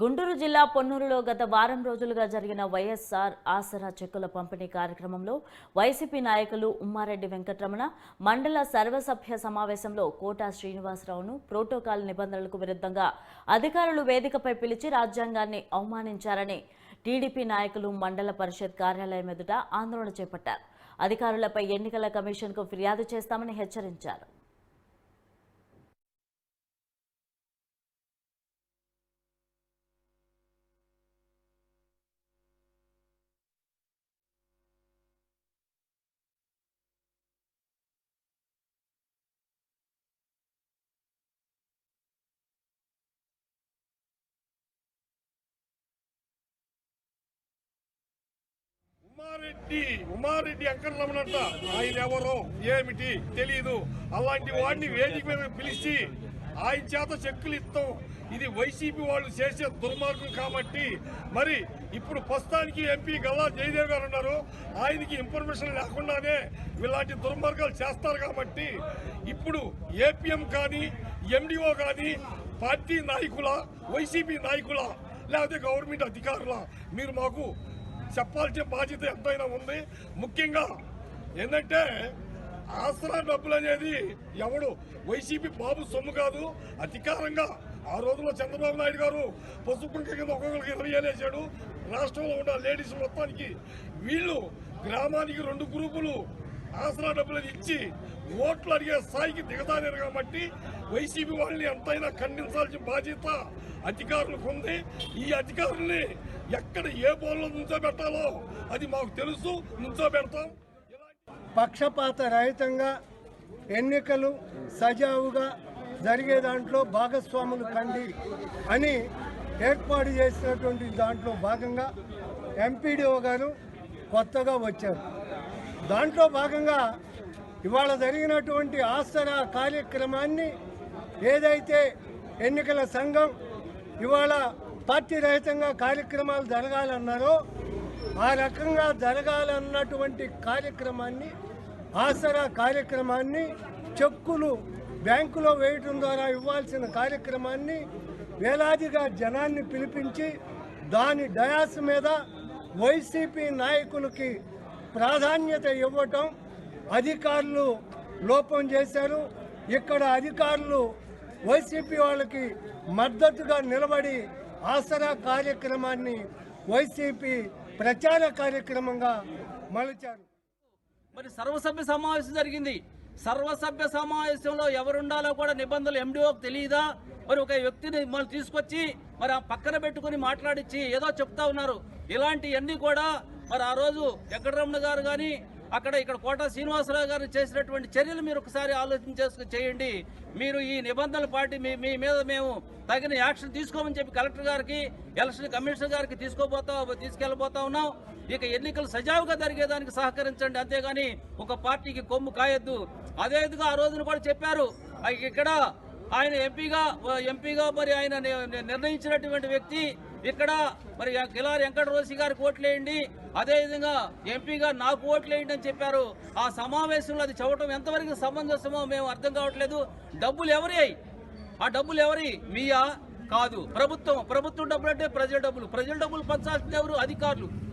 గుంటూరు జిల్లా పొన్నూరులో గత వారం రోజులుగా జరిగిన వైఎస్ఆర్ ఆసరా చెక్కుల పంపిణీ కార్యక్రమంలో వైసీపీ నాయకులు ఉమ్మారెడ్డి వెంకటరమణ మండల సర్వసభ్య సమావేశంలో కోటా శ్రీనివాసరావును ప్రోటోకాల్ నిబంధనలకు విరుద్ధంగా అధికారులు వేదికపై పిలిచి రాజ్యాంగాన్ని అవమానించారని టీడీపీ నాయకులు మండల పరిషత్ కార్యాలయం ఎదుట ఆందోళన చేపట్టారు. అధికారులపై ఎన్నికల కమిషన్కు ఫిర్యాదు చేస్తామని హెచ్చరించారు. ఉమారెడ్డి ఉమారెడ్డి వెంకటరమణంట ఆయన ఎవరో ఏమిటి తెలియదు అలాంటి వాడిని వేదిక మీద పిలిచి ఆయన చేత చెక్కులు ఇస్తాం. ఇది వైసీపీ వాళ్ళు చేసే దుర్మార్గం కాబట్టి. మరి ఇప్పుడు ప్రస్తుతానికి ఎంపీ గల్లా జయదేవ్ గారు ఉన్నారు. ఆయనకి ఇన్ఫర్మేషన్ లేకుండానే ఇలాంటి దుర్మార్గాలు చేస్తారు కాబట్టి ఇప్పుడు ఏపీఎం కానీ ఎండిఓ కానీ పార్టీ నాయకుల వైసీపీ నాయకుల లేకపోతే గవర్నమెంట్ అధికారుల మీరు మాకు చెప్పాల్సిన బాధ్యత ఎంతైనా ఉంది. ముఖ్యంగా ఏంటంటే ఆసరా డబ్బులు అనేది ఎవడు? వైసీపీ బాబు సొమ్ము కాదు. అధికారంగా ఆ రోజుల్లో చంద్రబాబు నాయుడు గారు పసుపు కింద ఒక్కొక్కరికి ఇరవై ఏళ్ళు వేసాడు రాష్ట్రంలో ఉన్న లేడీస్ మొత్తానికి వీళ్ళు గ్రామానికి రెండు గ్రూపులు ఆసరా డబ్బులు ఇచ్చి ఓట్లు అడిగే స్థాయికి దిగతారు కాబట్టి వైసీపీ వాళ్ళని ఎంతైనా ఖండించాల్సిన బాధ్యత అధికారులకు ఉంది. ఈ అధికారుల్ని ఎక్కడ ఏ బోన్లో నుంచోబెట్టాలో అది మాకు తెలుసు. నుంచోబెడతాం. పక్షపాత రహితంగా ఎన్నికలు సజావుగా జరిగే దాంట్లో భాగస్వాములు కండి అని ఏర్పాటు చేసినటువంటి దాంట్లో భాగంగా ఎంపీడీఓ గారు కొత్తగా వచ్చారు. దాంట్లో భాగంగా ఇవాళ జరిగినటువంటి ఆసరా కార్యక్రమాన్ని ఏదైతే ఎన్నికల సంఘం ఇవాళ పార్టీ రహితంగా కార్యక్రమాలు జరగాలన్నారో ఆ రకంగా జరగాలన్నటువంటి కార్యక్రమాన్ని ఆసరా కార్యక్రమాన్ని చెక్కులు బ్యాంకులో వేయటం ద్వారా ఇవ్వాల్సిన కార్యక్రమాన్ని వేలాదిగా జనాన్ని పిలిపించి దాని డయాస్ మీద వైసీపీ నాయకులకి ప్రాధాన్యత ఇవ్వటం అధికారులు లోపం చేశారు. ఇక్కడ అధికారులు వైసీపీ వాళ్ళకి మద్దతుగా నిలబడి ఆసరా కార్యక్రమాన్ని వైసీపీ ప్రచార కార్యక్రమంగా మలిచారు. మరి సర్వసభ్య సమావేశం జరిగింది. సర్వసభ్య సమావేశంలో ఎవరుండాలో కూడా నిబంధనలు ఎండిఓకి తెలియదా మరి ఒక వ్యక్తిని మనం తీసుకొచ్చి మరి ఆ పక్కన పెట్టుకుని మాట్లాడించి ఏదో చెప్తా ఉన్నారు. ఇలాంటివన్నీ కూడా మరి ఆ రోజు వెంకటరమణ గారు కానీ అక్కడ ఇక్కడ కోట శ్రీనివాసరావు గారు చేసినటువంటి చర్యలు మీరు ఒకసారి ఆలోచన చేసుకుని చేయండి. మీరు ఈ నిబంధనలు పాటి మీ మీ మీద మేము తగిన యాక్షన్ తీసుకోమని చెప్పి కలెక్టర్ గారికి ఎలక్షన్ కమిషనర్ గారికి తీసుకోబోతా తీసుకెళ్ళబోతా ఉన్నాం. ఇక ఎన్నికలు సజావుగా జరిగేదానికి సహకరించండి. అంతేగాని ఒక పార్టీకి కొమ్ము కాయొద్దు. అదే విధంగా ఆ రోజున కూడా చెప్పారు. ఇక్కడ ఆయన ఎంపీగా ఎంపీగా మరి ఆయన నిర్ణయించినటువంటి వ్యక్తి ఇక్కడ మరి కిలారి వెంకటరోసి గారికి ఓట్లేయండి అదేవిధంగా ఎంపీగా నాకు ఓట్లేయండి అని చెప్పారు. ఆ సమావేశంలో అది చదవటం ఎంతవరకు సమంజసమో మేము అర్థం కావట్లేదు. డబ్బులు ఎవరి? ఆ డబ్బులు ఎవరి? మీయా? కాదు. ప్రభుత్వం. ప్రభుత్వం డబ్బులు అంటే ప్రజల డబ్బులు. ప్రజల డబ్బులు పంచాల్సింది ఎవరు? అధికారులు.